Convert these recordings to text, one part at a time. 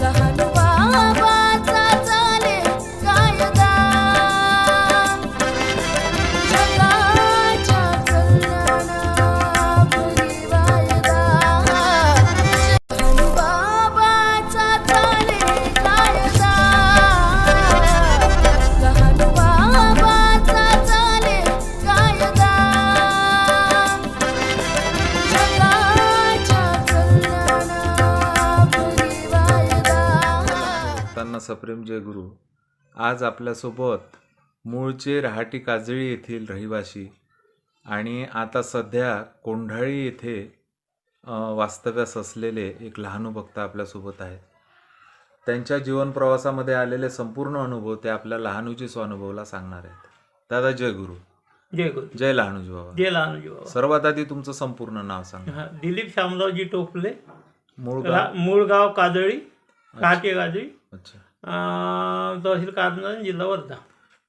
लहान बाबाचा त्यांना सप्रेम जयगुरु आज आपल्यासोबत मूळचे रहाटी काजळी येथील रहिवासी आणि आता सध्या कोंढाळी येथे वास्तव्यास असलेले एक लहानू भक्त आपल्यासोबत आहेत. त्यांच्या जीवन प्रवासामध्ये आलेले संपूर्ण अनुभव ते आपल्या लहानूची स्वानुभवला सांगणार आहेत. दादा जय गुरु जय गुरु जय लहानूजी बाबा. जय लहानजी बाबा. सर्वात आधी तुमचं संपूर्ण नाव सांगा. दिलीप शामरावजी टोपले. मूळ मूळ गाव काजळी. अच्छा. अं, तहसील कारंजा जिल्हा वर्धा.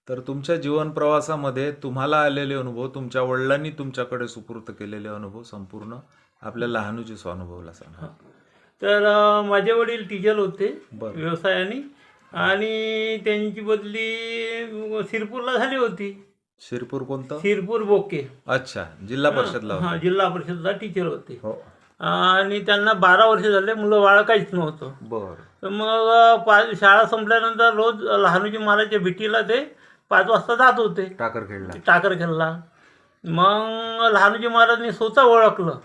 तर तुमच्या जीवन प्रवासामध्ये तुम्हाला आलेले अनुभव तुमच्या वडिलांनी तुमच्याकडे सुपूर्त केलेले अनुभव संपूर्ण आपल्या लहानूची स्वानुभवला सांगा. तर अं, माझे वडील टीचर होते बरं. व्यवसायाने आणि त्यांची बदली सिरपूरला झाली होती. शिरपूर कोणतं? सिरपूर बोके. अच्छा जिल्हा परिषदला हा होतं. जिल्हा परिषदला टीचर होते. हो. आणि त्यांना बारा वर्ष झाले मुलं बाळ काहीच नव्हतं. बर. मग शाळा संपल्यानंतर रोज लहानूजी महाराजच्या भेटीला ते पाच वाजता जात होते. टाकर खेळला. टाकर खेळला. मग लहानूजी महाराजांनी स्वतः ओळखलं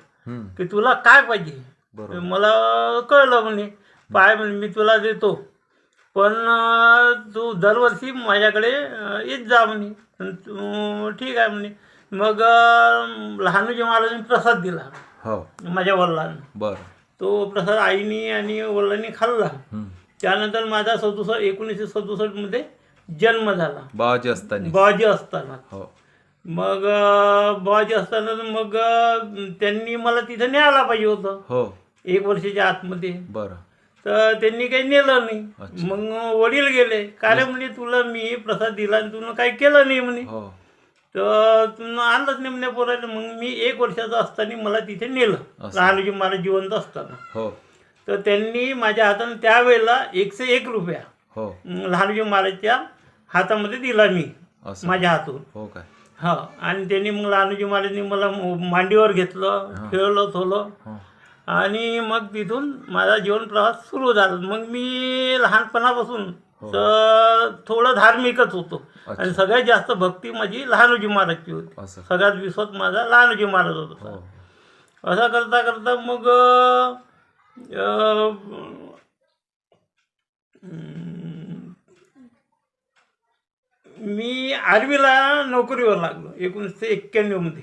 की तुला काय पाहिजे? मला कळलं म्हणे. पाय म्हणे मी तुला देतो. पण तू दरवर्षी माझ्याकडे येत जा म्हणे. ठीक आहे म्हणे. मग लहानूजी महाराजांनी प्रसाद दिला. हो. माझ्या वडिलांना. बर. तो प्रसाद आईनी आणि वडिलांनी खाल्ला. त्यानंतर माझा सदुसष्ट एकोणीसशे सदुसष्टमध्ये जन्म झाला. बाबाजी असताना. बाजी असताना. हो. मग बाजी असताना मग त्यांनी मला तिथं न्यायला पाहिजे होतं. हो. एक वर्षाच्या आतमध्ये. बर. तर त्यांनी काही नेलं नाही. मग वडील गेले. काय रे म्हणे तुला मी प्रसाद दिला आणि तुला काही केलं नाही म्हणे. हो. तर आणलंच म्हणे पोरायला मग मी एक वर्षाचा असताना मला तिथे नेलं. असं. लहानजी मला जिवंत असताना. हो. तर त्यांनी माझ्या हाताने त्यावेळेला एकशे एक रुपया हो. अं, लहानजी महाराजच्या हातामध्ये दिला मी असं. माझ्या हातून. हो काय? हा. आणि त्यांनी मग लहानजी महाराजांनी मला म- मांडीवर घेतलं. खेळलं थोलं. हो. आणि मग तिथून माझा जीवन प्रवास सुरू झाला. मग मी लहानपणापासून. तर थोडं धार्मिकच होतो. आणि सगळ्यात जास्त भक्ती माझी लहानोजी महाराजची होती. असं. सगळ्यात विश्वास माझा लहानोजी महाराज होता हो. असं करता करता मग अं, अं, मी आर्मीला नोकरीवर लागलो एकोणीसशे एक्क्याण्णवमध्ये.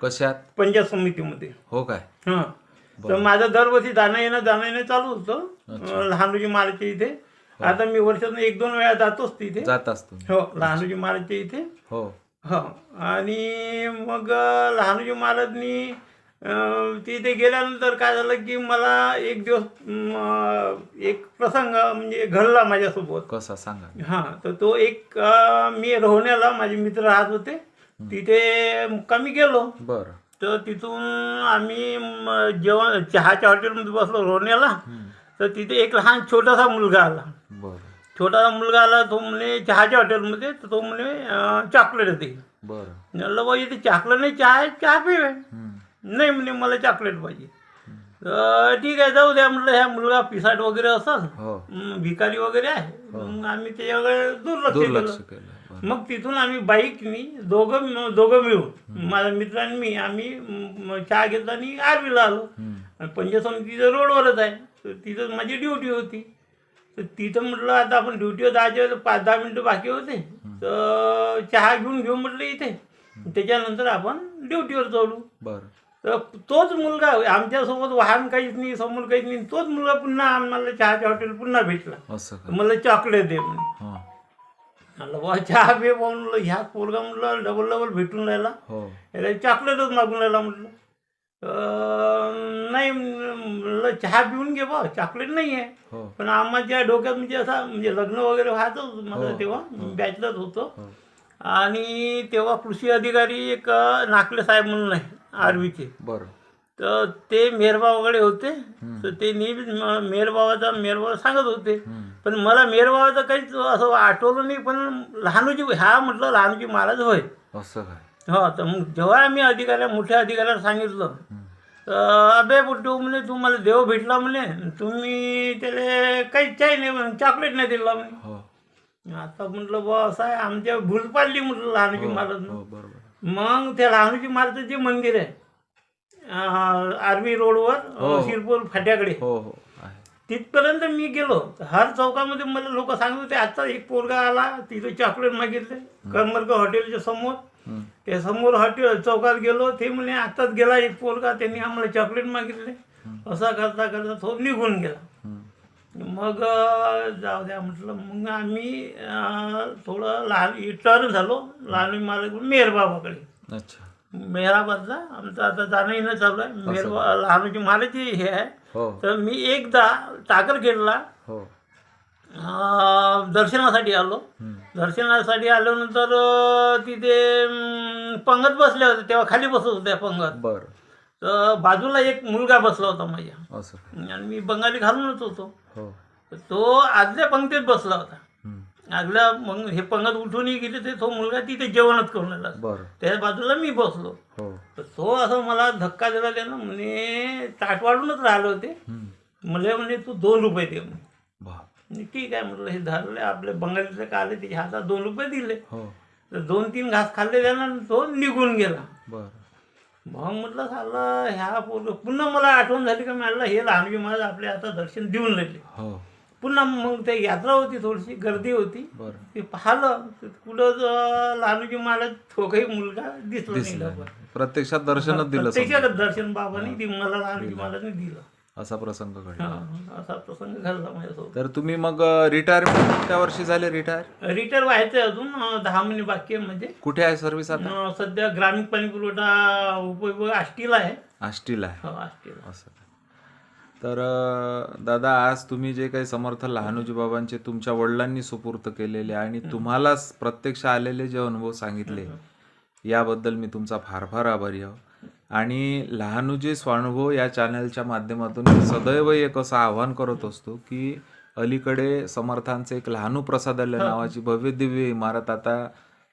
कशात? पंचायत समितीमध्ये. हो काय? हां. तर. माझं दरवर्षी जाणं येणं जाणं येणं चालू होतं. लहानोजी महाराजच्या इथे. आता मी वर्षातून एक दोन वेळा जातोच तिथे जात असतो. हो लहानोजी महाराजच्या इथे. हो. हो. आणि मग लहानोजी महाराजनी तिथे गेल्यानंतर काय झालं की मला एक दिवस एक प्रसंग म्हणजे घडला माझ्यासोबत. कसा? सांगा. हां तर तो एक मी रोहण्याला माझे मित्र राहत होते. तिथे मुक्कामी गेलो. बर. तर तिथून आम्ही जेवण चहाच्या हॉटेलमध्ये बसलो रोहण्याला. तर तिथे एक लहान छोटासा मुलगा आला. बर. छोटासा मुलगा आला तो म्हणे चहाच्या हॉटेलमध्ये तर तो म्हणे चॉकलेट दे. बर. म्हणलं बाई इथे चॉकलेट नाही चहा आहे चहा पिवे. नाही म्हणे मला चॉकलेट पाहिजे. तर ठीक आहे जाऊ द्या म्हटलं ह्या मुलगा पिसाट वगैरे असेल हो. हं, भिकारी वगैरे आहे मग आम्ही त्याच्याकडे दुर्लक्ष दुर्लक्ष केलं केलं बरं. मग तिथून आम्ही बाईकनी दोघं दोघं मिळून माझा मित्र आणि मी आम्ही म, चहा घेतला आणि आर्मीला आलो. आणि पंचायत समितीचं रोडवरच आहे. तर तिथं माझी ड्युटी होती. तर तिथं म्हटलं आता आपण ड्युटीवर वेळेला पाच दहा मिनटं बाकी होते. तर चहा घेऊन घेऊ म्हटलं इथे. त्याच्यानंतर आपण ड्युटीवर चढू बर. तर तोच मुलगा आमच्यासोबत वाहन काहीच नाही समोर काहीच नाही. तोच मुलगा पुन्हा आम्हाला चहाच्या हॉटेल पुन्हा भेटला. मला चॉकलेट दे म्हणे. म्हणलं बा चहा बे म्हणलं ह्या पोरगा म्हणलं डबल डबल भेटून राहिला. हो. याला चॉकलेटच मागून राहिला म्हटलं नाही म्हणलं चहा पिऊन घे बा चॉकलेट नाही आहे हो. पण आम्हाला डोक्यात म्हणजे असा म्हणजे लग्न वगैरे व्हायचं होतं माझं हो, तेव्हा हो. बॅचलर होतो. हो. आणि तेव्हा कृषी अधिकारी एक नाकले साहेब म्हणून आहे आर्वीचे. बर. तर ते मेहरबा वगैरे होते. तर ते नेहमीच म- मेहरबाबाचा मेहरबाबा सांगत होते. पण मला मेहरबाबाचं काहीच असं आठवलं नाही पण लहानूजी हा म्हटलं लहानूजी महाराज होय. असं काय? हो तर मग जेव्हा आम्ही अधिकाऱ्या मोठ्या अधिकाऱ्याला सांगितलं अबे बुड्डू म्हणे तुम्हाला देव भेटला म्हणे तुम्ही त्याला काहीच काही नाही म्हणे चॉकलेट नाही दिला म्हणे आता म्हटलं बा असं आहे आमच्या भूल पाडली म्हटलं लहानूजी महाराज मग त्या लहानूजी महाराजचं जे मंदिर आहे आर्मी रोडवर शिरपूर फाट्याकडे तिथपर्यंत मी गेलो। हर चौकामध्ये मला लोक सांगत होते आता एक पोरगा आला तिथे चॉकलेट मागितले करमरकर हॉटेलच्या समोर. त्या समोर हॉटेल चौकात गेलो ते म्हणे आताच गेला एक पोरगा त्यांनी आम्हाला चॉकलेट मागितले. असा करता करता तो निघून गेला. मग जाऊ द्या म्हटलं मग आम्ही थोडं लहान टर्न झालो लहान मला मेहरबाबाकडे. अच्छा. मेहराबादला आमचं आता जाणं येणं चालू आहे. मेहरबा लहानची महाराजची हे आहे. हो. तर मी एकदा टाकरखेडला हो. अं, दर्शनासाठी आलो. दर्शनासाठी आल्यानंतर तिथे पंगत बसल्या होत्या. तेव्हा खाली बसत होत्या पंगत. बर. तर बाजूला एक मुलगा बसला होता माझ्या. आणि मी बंगाली घालूनच होतो. हो. तो आदल्या पंक्तीत बसला होता. आदल्या मग हे पंगत उठूनही गेले ते तो मुलगा तिथे जेवणच करून आला बर. त्या बाजूला मी बसलो. हो. तर तो असं मला धक्का दिला त्यानं. म्हणे ताट वाढूनच राहिले होते. मला म्हणे तू दोन रुपये दे ठीक आहे म्हटलं हे धरले आपले बंगालीचे का आले त्याच्या हातात दोन रुपये दिले. हो. तर दोन तीन घास खाल्ले त्यानं तो निघून गेला. मग म्हटलं झालं ह्या पोरं पुन्हा मला आठवण झाली का? म्हटलं हे लहानगी महाराज आपले आता दर्शन देऊन राहिले. हो. पुन्हा मग ते यात्रा होती थोडीशी गर्दी होती. ते पाहिलं कुठं लहानजी महाराज तो काही मुलगा दिसला नाही. प्रत्यक्षात दर्शनच दिलं. प्रत्यक्षात दर्शन बाबांनी ती मला लहानजी महाराजांनी दिलं. असा प्रसंग घडला. हा, असा प्रसंग घडला माझ्यासोबत. तर तुम्ही मग रिटायरमेंट त्या वर्षी झाले रिटायर रिटायर व्हायचं अजून अं, दहा महिने बाकी आहे म्हणजे. कुठे आहे सर्व्हिस आता? अं, सध्या ग्रामीण पाणी पुरवठा उपविभाग आष्टीला आहे. आष्टीला आहे. हो आष्टीला. असं तर अं, दादा आज तुम्ही जे काही समर्थ लहानोजी बाबांचे तुमच्या वडिलांनी सुपूर्त केलेले आणि तुम्हाला प्रत्यक्ष आलेले जे अनुभव सांगितले याबद्दल मी तुमचा फार फार आभारी आहो. आणि लहानुजी स्वानुभव या चॅनलच्या माध्यमातून मी सदैव एक असं आव्हान करत असतो की अलीकडे समर्थांचे एक लहानू प्रसादालय नावाची भव्य दिव्य इमारत आता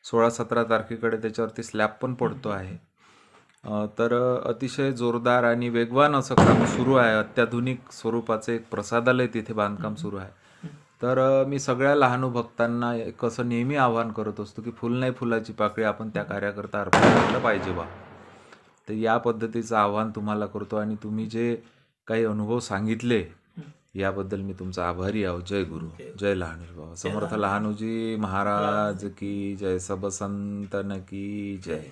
सोळा सतरा तारखेकडे त्याच्यावरती स्लॅब पण पडतो आहे. तर अतिशय जोरदार आणि वेगवान असं काम सुरू आहे. अत्याधुनिक स्वरूपाचं एक प्रसादालय तिथे बांधकाम सुरू आहे. तर मी सगळ्या लहानू भक्तांना एक असं नेहमी आवाहन करत असतो की फुल नाही फुलाची पाकळी आपण त्या कार्याकरता अर्पण केलं पाहिजे बा. तर या पद्धतीचं आव्हान तुम्हाला करतो आणि तुम्ही जे काही अनुभव सांगितले याबद्दल मी तुमचा आभारी आहो. जय गुरु. जय लहानूजी बाबा. समर्थ लहानूजी महाराज की जय. सब संतन की जय.